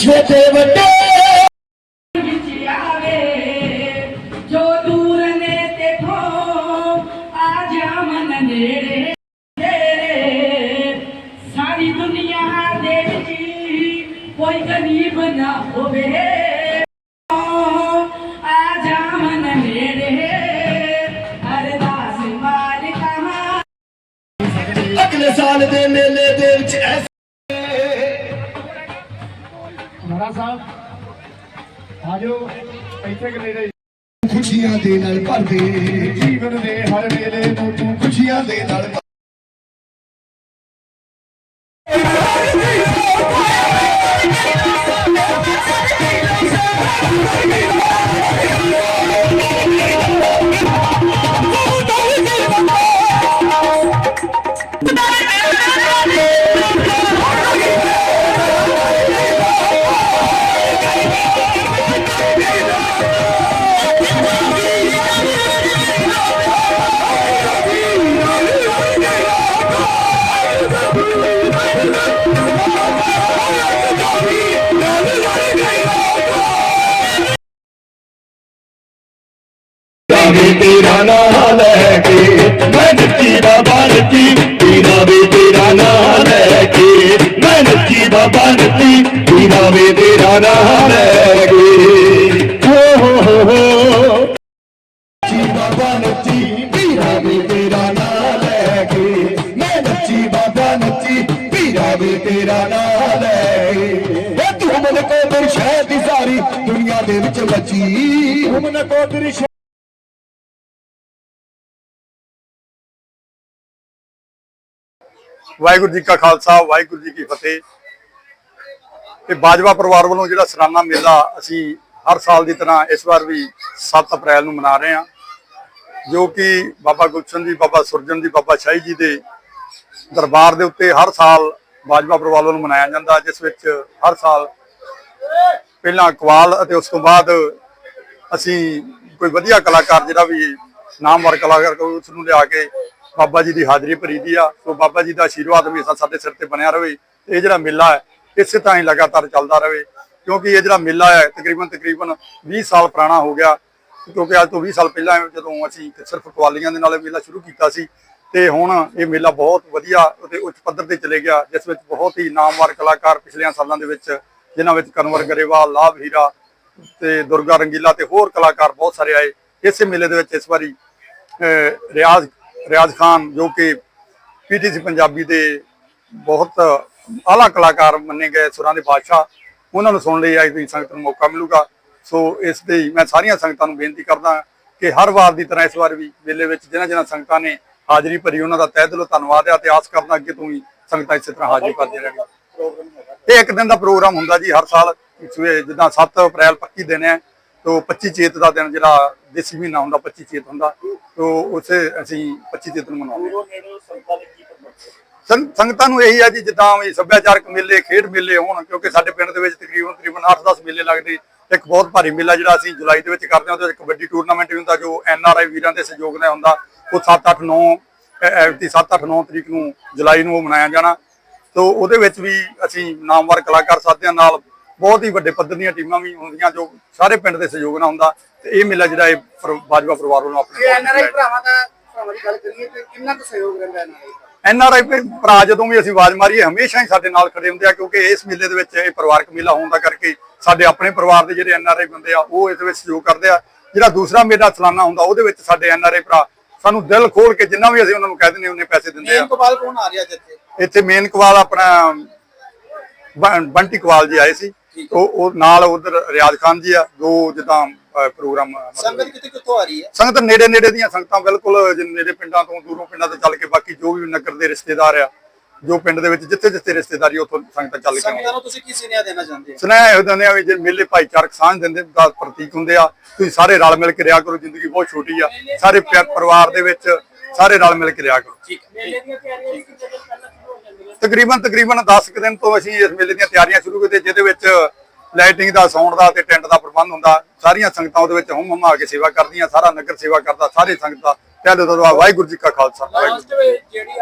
છે વટે. જો દૂર ને તે થો આજા મન નેડે ਮਹਾਰਾਜ ਸਾਹਿਬ ਆਜੋ ਇੱਥੇ ਕਿ ਨੇੜੇ ਖੁਸ਼ੀਆਂ ਦੇ ਨਾਲ ਭਰ ਦੇ ਜੀਵਨ ਦੇ ਹਰ ਵੇਲੇ ਨੂੰ ਤੂੰ ਖੁਸ਼ੀਆਂ ਦੇ ਨਾਲ ਭਰ ਤੇਰਾ ਨਾਂ ਲੈ ਕੇ, ਮੈਂ ਨੱਚੀ ਬਾਬਾ ਨੱਚੀ ਪੀਣਾ ਵੇ ਤੇਰਾ ਨਾਂ ਲੈ ਕੇ, ਮੈਂ ਨੱਚੀ ਬਾਬਾ ਨੱਚੀ ਪੀਣਾ ਵੇ ਤੇਰਾ ਨਾਂ ਲੈ ਕੇ। ਹੋ ਹੋ ਹੋ ਹੋ। ਜੀ ਬਾਬਾ ਨੱਚੀ ਪੀਰਾ ਵੀ ਤੇਰਾ ਨਾਂ ਲੈ ਕੇ, ਮੈਂ ਨੱਚੀ ਬਾਬਾ ਨੱਚੀ ਪੀਰਾ ਵੀ ਤੇਰਾ ਨਾਂ ਲੈ ਕੇ। ਇਹ ਤੂੰ ਮਨ ਕੋ ਮੇਰੀ ਸ਼ਹਿਰ ਦੀ ਸਾਰੀ ਦੁਨੀਆ ਦੇ ਵਿੱਚ ਮੱਚੀ ਹੁਮਨ ਮਨ ਕੋ ਤੇਰੀ ਵਾਹਿਗੁਰੂ ਜੀ ਕਾ ਖਾਲਸਾ, ਵਾਹਿਗੁਰੂ ਜੀ ਕੀ ਫਤਿਹ। ਤੇ ਬਾਜਵਾ ਪਰਿਵਾਰ ਵੱਲੋਂ ਜਿਹੜਾ ਸਲਾਨਾ ਮੇਲਾ ਅਸੀਂ ਹਰ ਸਾਲ ਦੀ ਤਰ੍ਹਾਂ ਇਸ ਵਾਰ ਵੀ 7 ਅਪ੍ਰੈਲ ਨੂੰ ਮਨਾ ਰਹੇ ਹਾਂ, ਜੋ ਕਿ ਬਾਬਾ ਗੁਲਸ਼ਨ ਜੀ, ਬਾਬਾ ਸੁਰਜਨ ਜੀ, ਬਾਬਾ ਸ਼ਾਹੀ ਜੀ ਦੇ ਦਰਬਾਰ ਦੇ ਉੱਤੇ ਹਰ ਸਾਲ ਬਾਜਵਾ ਪਰਿਵਾਰ ਵੱਲੋਂ ਮਨਾਇਆ ਜਾਂਦਾ, ਜਿਸ ਵਿੱਚ ਹਰ ਸਾਲ ਪਹਿਲਾਂ ਕਵਾਲ ਅਤੇ ਉਸ ਤੋਂ ਬਾਅਦ ਅਸੀਂ ਕੋਈ ਵਧੀਆ ਕਲਾਕਾਰ ਜਿਹੜਾ ਵੀ ਨਾਮਵਰ ਕਲਾਕਾਰ ਕੋਈ ਉਸ ਨੂੰ ਲਿਆ ਕੇ ਬਾਬਾ ਜੀ ਦੀ ਹਾਜ਼ਰੀ ਭਰੀ ਦੀ ਆ, ਸੋ ਬਾਬਾ ਜੀ ਦਾ ਆਸ਼ੀਰਵਾਦ ਵੀ ਸਾਡੇ ਸਿਰ ਤੇ ਬਣਿਆ ਰਵੇ ਤੇ ਇਹ ਜਿਹੜਾ ਮੇਲਾ ਹੈ, ਇਸੇ ਤਰ੍ਹਾਂ ਹੀ ਲਗਾਤਾਰ ਚੱਲਦਾ ਰਵੇ ਕਿਉਂਕਿ ਇਹ ਜਿਹੜਾ ਮੇਲਾ ਹੈ, ਤਕਰੀਬਨ ਤਕਰੀਬਨ 20 ਸਾਲ ਪੁਰਾਣਾ ਹੋ ਗਿਆ। ਕਿਉਂਕਿ ਅੱਜ ਤੋਂ 20 ਸਾਲ ਪਹਿਲਾਂ ਜਦੋਂ ਅਸੀਂ ਸਿਰਫ ਕਵਾਲੀਆਂ ਦੇ ਨਾਲ ਇਹ ਮੇਲਾ ਸ਼ੁਰੂ ਕੀਤਾ ਸੀ, ਤੇ ਹੁਣ ਇਹ ਮੇਲਾ ਬਹੁਤ ਵਧੀਆ ਅਤੇ ਉੱਚ ਪੱਧਰ ਤੇ ਚਲੇ ਗਿਆ, ਜਿਸ ਵਿੱਚ ਬਹੁਤ ਹੀ ਨਾਮਵਰ ਕਲਾਕਾਰ ਪਿਛਲੇ ਸਾਲਾਂ ਦੇ ਵਿੱਚ, ਜਿਨ੍ਹਾਂ ਵਿੱਚ ਕਨਵਰ ਗਰੇਵਾਲ, ਲਾਭ ਹੀਰਾ ਤੇ ਦੁਰਗਾ ਰੰਗੀਲਾ ਤੇ ਹੋਰ ਕਲਾਕਾਰ ਬਹੁਤ ਸਾਰੇ ਆਏ। ਇਸੇ ਮੇਲੇ ਦੇ ਵਿੱਚ ਇਸ ਵਾਰੀ ਰਿਆਜ਼ ਰਿਆਜ਼ ਖਾਨ, ਜੋ ਕਿ ਪੀਟੀਸੀ ਪੰਜਾਬੀ ਦੇ ਬਹੁਤ ਆਲਾ ਕਲਾਕਾਰ ਮੰਨੇ ਗਏ ਸੁਰਾਂ ਦੇ ਬਾਦਸ਼ਾਹ, ਉਹਨਾਂ ਨੂੰ ਸੁਣਨ ਲਈ ਅੱਜ ਦੀ ਸੰਗਤ ਨੂੰ ਮੌਕਾ ਮਿਲੂਗਾ। ਸੋ ਇਸ ਦੇ ਮੈਂ ਸਾਰੀਆਂ ਸੰਗਤਾਂ ਨੂੰ ਬੇਨਤੀ ਕਰਦਾ ਕਿ ਹਰ ਵਾਰ ਦੀ ਤਰ੍ਹਾਂ ਇਸ ਵਾਰ ਵੀ ਮੇਲੇ ਵਿੱਚ ਜਿਨ੍ਹਾਂ ਜਿਨ੍ਹਾਂ ਸੰਗਤਾਂ ਨੇ ਹਾਜ਼ਰੀ ਭਰੀ, ਉਹਨਾਂ ਦਾ ਤਹਿ ਦਿਲੋਂ ਧੰਨਵਾਦ ਹੈ ਤੇ ਆਸ ਕਰਦਾ ਕਿ ਤੂੰ ਵੀ ਸੰਗਤਾਂ ਇਸੇ ਤਰ੍ਹਾਂ ਹਾਜ਼ਰੀ ਭਰਦੀਆਂ ਰਹਿਣਗੀਆਂ ਇਹ ਇੱਕ ਦਿਨ ਦਾ ਪ੍ਰੋਗਰਾਮ ਹੁੰਦਾ ਜੀ, ਹਰ ਸਾਲ ਸਵੇਰੇ ਜਿੱਦਾਂ 7 ਅਪ੍ਰੈਲ 25 ਦਿਨ ਹੈ ਤੋਂ 25 ਚੇਤ ਦਾ ਦਿਨ ਜਿਹੜਾ ਦੇਸੀ ਮਹੀਨਾ ਹੁੰਦਾ 25 ਚੇਤ ਹੁੰਦਾ, ਤੋਂ ਉਸੇ ਅਸੀਂ 25 ਚੇਤ ਨੂੰ ਮਨਾਉਂਦੇ ਸੰਗਤਾਂ ਨੂੰ ਇਹੀ ਆ ਜੀ, ਜਿੱਦਾਂ ਵੀ ਸੱਭਿਆਚਾਰਕ ਮੇਲੇ, ਖੇਡ ਮੇਲੇ ਹੋਣ, ਕਿਉਂਕਿ ਸਾਡੇ ਪਿੰਡ ਦੇ ਵਿੱਚ ਤਕਰੀਬਨ ਤਕਰੀਬਨ 8-10 ਮੇਲੇ ਲੱਗਦੇ। ਇੱਕ ਬਹੁਤ ਭਾਰੀ ਮੇਲਾ ਜਿਹੜਾ ਅਸੀਂ ਜੁਲਾਈ ਦੇ ਵਿੱਚ ਕਰਦੇ ਹਾਂ, ਉਹਦੇ ਵਿੱਚ ਕਬੱਡੀ ਟੂਰਨਾਮੈਂਟ ਵੀ ਹੁੰਦਾ, ਜੋ ਐਨ ਆਰ ਆਈ ਵੀਰਾਂ ਦੇ ਸਹਿਯੋਗ ਨਾਲ ਹੁੰਦਾ। ਉਹ 7-8 9 ਐਵਤੀ 7-8 ਤਰੀਕ ਨੂੰ ਜੁਲਾਈ ਨੂੰ ਉਹ ਮਨਾਇਆ ਜਾਣਾ। ਤੋ ਉਹਦੇ ਵਿੱਚ ਵੀ ਅਸੀਂ ਨਾਮਵਰ ਕਲਾਕਾਰ ਸਾਥੀਆਂ ਨਾਲ ਬਹੁਤ ਹੀ ਵੱਡੇ ਪੱਧਰ ਦੀਆਂ ਟੀਮਾਂ ਵੀ ਹੁੰਦੀਆਂ ਜੋ ਸਾਰੇ ਪਿੰਡ ਦੇ ਸਹਿਯੋਗ ਨਾਲ ਹੁੰਦਾ ਤੇ ਇਹ ਮੇਲਾ ਜਿਹੜਾ ਇਹ ਬਾਜਵਾ ਪਰਿਵਾਰ ਵੱਲੋਂ ਆਪਣੇ ਐਨਆਰਆਈ ਭਰਾਵਾਂ ਦਾ ਭਰਾਵਾਂ ਦੀ ਗੱਲ ਕਰੀਏ ਤੇ ਕਿੰਨਾ ਕੁ ਸਹਿਯੋਗ ਰਹਿੰਦਾ ਇਹਨਾਂ ਦਾ? ਐਨ ਆਰ ਆਈ ਭਰਾ ਜਦੋਂ ਵੀ ਅਸੀਂ ਆਵਾਜ਼ ਮਾਰੀਏ ਹਮੇਸ਼ਾ ਹੀ ਸਾਡੇ ਨਾਲ ਖੜੇ ਹੁੰਦੇ ਆ ਕਿਉਂਕਿ ਇਸ ਮੇਲੇ ਦੇ ਵਿੱਚ ਇਹ ਪਰਿਵਾਰਕ ਮੇਲਾ ਹੋਣ ਦਾ ਕਰਕੇ ਸਾਡੇ ਆਪਣੇ ਪਰਿਵਾਰ ਦੇ ਜਿਹੜੇ ਐਨ ਆਰ ਆਈ ਬੰਦੇ ਆ ਉਹ ਇਸ ਵਿੱਚ ਸਹਿਯੋਗ ਕਰਦੇ ਆ। ਜਿਹੜਾ ਦੂਸਰਾ ਮੇਲਾ ਸਾਲਾਨਾ ਹੁੰਦਾ ਉਹਦੇ ਵਿੱਚ ਸਾਡੇ ਐਨ ਆਰ ਆਈ ਭਰਾ ਸਾਨੂੰ ਦਿਲ ਖੋਲ ਕੇ ਜਿੰਨਾ ਵੀ ਅਸੀਂ ਉਹਨਾਂ ਨੂੰ ਕਹਿ ਦਿੰਦੇ ਉਹਨੇ ਪੈਸੇ ਦਿੰਦੇ ਆ। ਮੇਨ ਕਬਾਲ ਕੌਣ ਆ ਰਿਹਾ ਜਿੱਥੇ ਇੱਥੇ? ਮੇਨ ਕਵਾਲ ਆਪਣਾ ਬੰਟੀ ਕਵਾਲ ਜੀ ਆਏ ਸੀ। ਉਹ ਉਹ ਨਾਲ ਉਧਰ ਰਿਆਜ਼ ਖਾਨ ਜੀ ਆ ਦੋ ਜਿੱਦਾਂ ਪ੍ਰੋਗਰਾਮ ਸੰਗਤ ਕਿਤੇ ਕਿੱਥੋਂ ਆ ਰਹੀ ਹੈ? ਸੰਗਤ ਨੇੜੇ ਨੇੜੇ ਦੀਆਂ ਸੰਗਤਾਂ ਬਿਲਕੁਲ ਜਿ- ਨੇੜੇ ਪਿੰਡਾਂ ਤੋਂ ਦੂਰੋਂ ਪਿੰਡਾਂ ਤੋਂ ਚੱਲ ਕੇ ਬਾਕੀ ਜੋ ਵੀ ਨਗਰ ਦੇ ਰਿਸ਼ਤੇਦਾਰ ਆ ਜੋ ਪਿੰਡ ਦੇ ਵਿੱਚ ਜਿੱਥੇ ਜਿੱਥੇ ਰਿਸ਼ਤੇਦਾਰੀ ਉੱਥੋਂ ਸੰਗਤਾਂ ਚੱਲ ਕੇ ਸੰਗਤਾਂ ਨੂੰ ਤੁਸੀਂ ਕੀ ਸੁਨੇਹਾ ਦੇਣਾ ਚਾਹੁੰਦੇ ਹੋ? ਸੁਨੇਹਾ ਇਹੋ ਦਿੰਦੇ ਆ ਵੀ ਜੇ ਮੇਲੇ ਭਾਈਚਾਰਕ ਸਾਂਝ ਦਿੰਦੇ ਦਾ ਪ੍ਰਤੀਕ ਹੁੰਦੇ ਆ ਤੁਸੀਂ ਸਾਰੇ ਰਲ ਮਿਲ ਕੇ ਰਿਹਾ ਕਰੋ ਜ਼ਿੰਦਗੀ ਬਹੁਤ ਛੋਟੀ ਆ। ਸਾਰੇ ਪਰਿਵਾਰ ਦੇ ਵਿੱਚ ਸਾਰੇ ਰਲ ਮਿਲ ਕੇ ਰਿਹਾ ਕਰੋ। ਠੀਕ ਹੈ। ਤਕਰੀਬਨ ਤਕਰੀਬਨ 10 ਕੁ ਦਿਨ ਤੋਂ ਅਸੀਂ ਇਸ ਮੇਲੇ ਦੀਆਂ ਤਿਆਰੀਆਂ ਸ਼ੁਰੂ ਕੀਤੀਆਂ, ਜਿਹਦੇ ਵਿੱਚ ਲਾਈਟਿੰਗ ਦਾ ਸਾਊਂਡ ਦਾ ਤੇ ਟੈਂਟ ਦਾ ਪ੍ਰਬੰਧ ਹੁੰਦਾ। ਸਾਰੀਆਂ ਸੰਗਤਾਂ ਉਹਦੇ ਵਿੱਚ ਹੁਮ ਆ ਕੇ ਸੇਵਾ ਕਰਦੀਆਂ, ਸਾਰਾ ਨਗਰ ਸੇਵਾ ਕਰਦਾ, ਸਾਰੇ ਸੰਗਤਾਂ। ਪਹਿਲੇ ਤੋਂ ਵਾਹਿਗੁਰੂ ਜੀ ਕਾ ਖਾਲਸਾ, ਵਾਹਿਗੁਰੂ ਜੀ